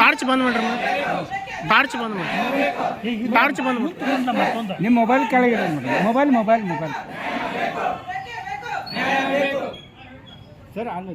Torch ಬಂದ್ ಮಾಡ್ರಿ torch ಬಂದ್ ಮಾಡ್ರಿ. ಟಾರ್ಚ್ ಬಂದ್ ಮಾಡ್ರಿ. ನಿಮ್ಮ ಮೊಬೈಲ್ ಕೆಳಗಿರ ಮೊಬೈಲ್ ಮೊಬೈಲ್ ಮೊಬೈಲ್. ಸರ್, ಅಲ್ಲಿ.